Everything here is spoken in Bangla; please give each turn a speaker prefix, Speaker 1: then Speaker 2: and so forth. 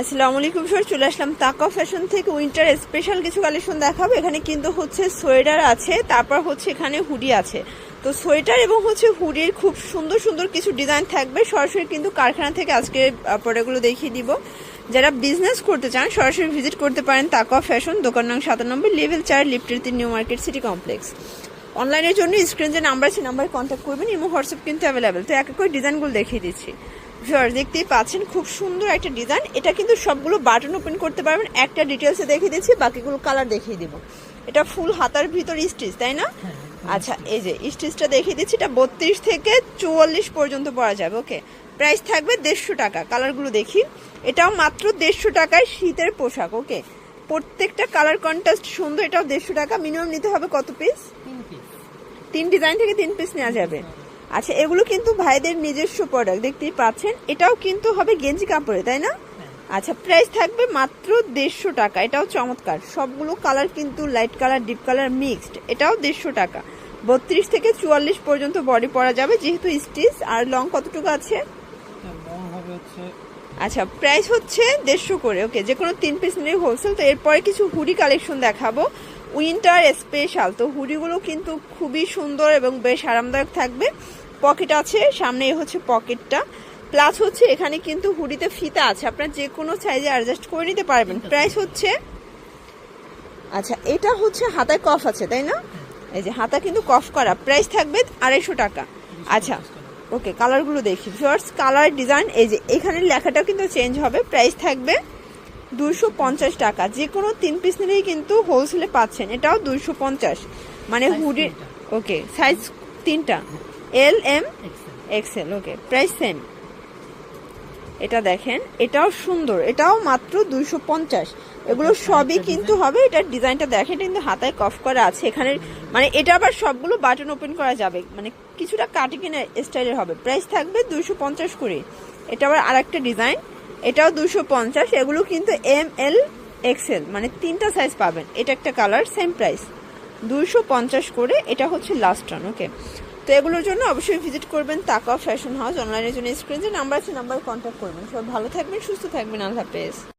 Speaker 1: আসসালামু আলাইকুম স্যার চলে আসলাম তাকা ফ্যাশন থেকে উইন্টার স্পেশাল কিছু কালেকশন দেখাবো। এখানে কিন্তু হচ্ছে সোয়েটার আছে, তারপর হচ্ছে এখানে হুডি আছে। তো সোয়েটার এবং হচ্ছে হুডির খুব সুন্দর সুন্দর কিছু ডিজাইন থাকবে। সরাসরি কিন্তু কারখানা থেকে আজকে প্রোডাক্টগুলো দেখিয়ে দিব। যারা বিজনেস করতে চান, সরাসরি ভিজিট করতে পারেন তাকা ফ্যাশন, দোকান নং সাতানব্বই লেভেল চার লিফটের তিন নিউ মার্কেট সিটি কমপ্লেক্স অনলাইনের জন্য স্ক্রিন যে নাম্বার আছে নাম্বারে কন্ট্যাক্ট করবেন ইমো হোয়াটসঅ্যাপ কিন্তু অ্যাভেলেবেল তো এক এক ডিজাইনগুলো দেখিয়ে দিচ্ছি। ভিউয়ার্স দেখতেই পাচ্ছেন খুব সুন্দর একটা ডিজাইন এটা কিন্তু সবগুলো বাটন ওপেন করতে পারবেন। একটা ডিটেলসে দেখিয়ে দিচ্ছি বাকিগুলো কালার দেখিয়ে দিব। এটা ফুল হাতার ভিতর স্টিচ তাই না? আচ্ছা এই যে স্টিচটা দেখিয়ে দিচ্ছি এটা বত্রিশ থেকে চুয়াল্লিশ পর্যন্ত পরা যাবে ওকে প্রাইস থাকবে দেড়শো টাকা কালারগুলো দেখি। এটাও মাত্র দেড়শো টাকায় শীতের পোশাক ওকে প্রত্যেকটা কালার কন্ট্রাস্ট সুন্দর এটাও দেড়শো টাকা। মিনিমাম নিতে হবে কত পিস
Speaker 2: তিন পিস
Speaker 1: তিন ডিজাইন থেকে তিন পিস নেওয়া যাবে। আচ্ছা এগুলো কিন্তু ভাইদের নিজস্ব প্রোডাক্ট দেখতেই পাচ্ছেন। এটাও কিন্তু হবে গেঞ্জি কাপড়ে তাই না? আচ্ছা প্রাইস থাকবে মাত্র দেড়শো টাকা। এটাও চমৎকার। সবগুলো কালার কিন্তু light colour deep colour mixed এটাও দেড়শো টাকা। বত্রিশ থেকে চুয়াল্লিশ পর্যন্ত বডি পরা যাবে যেহেতু স্টিচ আর লং কতটুকু আছে?
Speaker 2: হচ্ছে
Speaker 1: আচ্ছা প্রাইস হচ্ছে দেড়শো করে। ওকে যে কোনো তিন পিস নিয়ে হোলসেল তো এরপরে কিছু হুডি কালেকশন দেখাবো। Winter special. তো হুডিগুলো কিন্তু খুবই সুন্দর এবং বেশ আরামদায়ক থাকবে। পকেট আছে সামনে হচ্ছে পকেটটা। প্লাস হচ্ছে এখানে কিন্তু হুডিতে ফিতা আছে। আপনার যে কোনো সাইজে অ্যাডজাস্ট করে নিতে পারবেন। প্রাইস হচ্ছে আচ্ছা এটা হচ্ছে হাতায় কফ আছে তাই না? এই যে হাতা কিন্তু কফ করা। প্রাইস থাকবে আড়াইশো টাকা। আচ্ছা ওকে কালারগুলো দেখি। ফার্স্ট কালার ডিজাইন এই যে এখানে লেখাটাও কিন্তু চেঞ্জ হবে। প্রাইস থাকবে দুশো পঞ্চাশ টাকা। যে কোনো তিন পিস নিলেই কিন্তু হোলসেলে পাচ্ছেন। এটাও দুশো পঞ্চাশ। মানে হুডি ওকে সাইজ তিনটা। L M
Speaker 2: XL
Speaker 1: okay price same এটা দেখেন এটাও সুন্দর। এটাও মাত্র দুইশো পঞ্চাশ। এগুলো সবই কিন্তু হবে এটার ডিজাইনটা দেখেন কিন্তু হাতায় কফ করা আছে। এখানে মানে এটা আবার সবগুলো বাটন ওপেন করা যাবে। মানে কিছুটা কাটি কিনা স্টাইলের হবে। প্রাইস থাকবে দুইশো পঞ্চাশ করে। এটা আবার আরেকটা ডিজাইন এটাও দুশো পঞ্চাশ, এগুলো কিন্তু এম এল এক্সেল মানে তিনটা সাইজ পাবেন। এটা একটা কালার সেম প্রাইস দুশো পঞ্চাশ করে এটা হচ্ছে লাস্ট রান ওকে তো এগুলোর জন্য অবশ্যই ভিজিট করবেন তাকাও ফ্যাশন হাউস অনলাইনের জন্য স্ক্রিন নাম্বার আছে নাম্বার কন্ট্যাক্ট করবেন। সবাই ভালো থাকবেন, সুস্থ থাকবেন, আল্লাহ হাফেজ।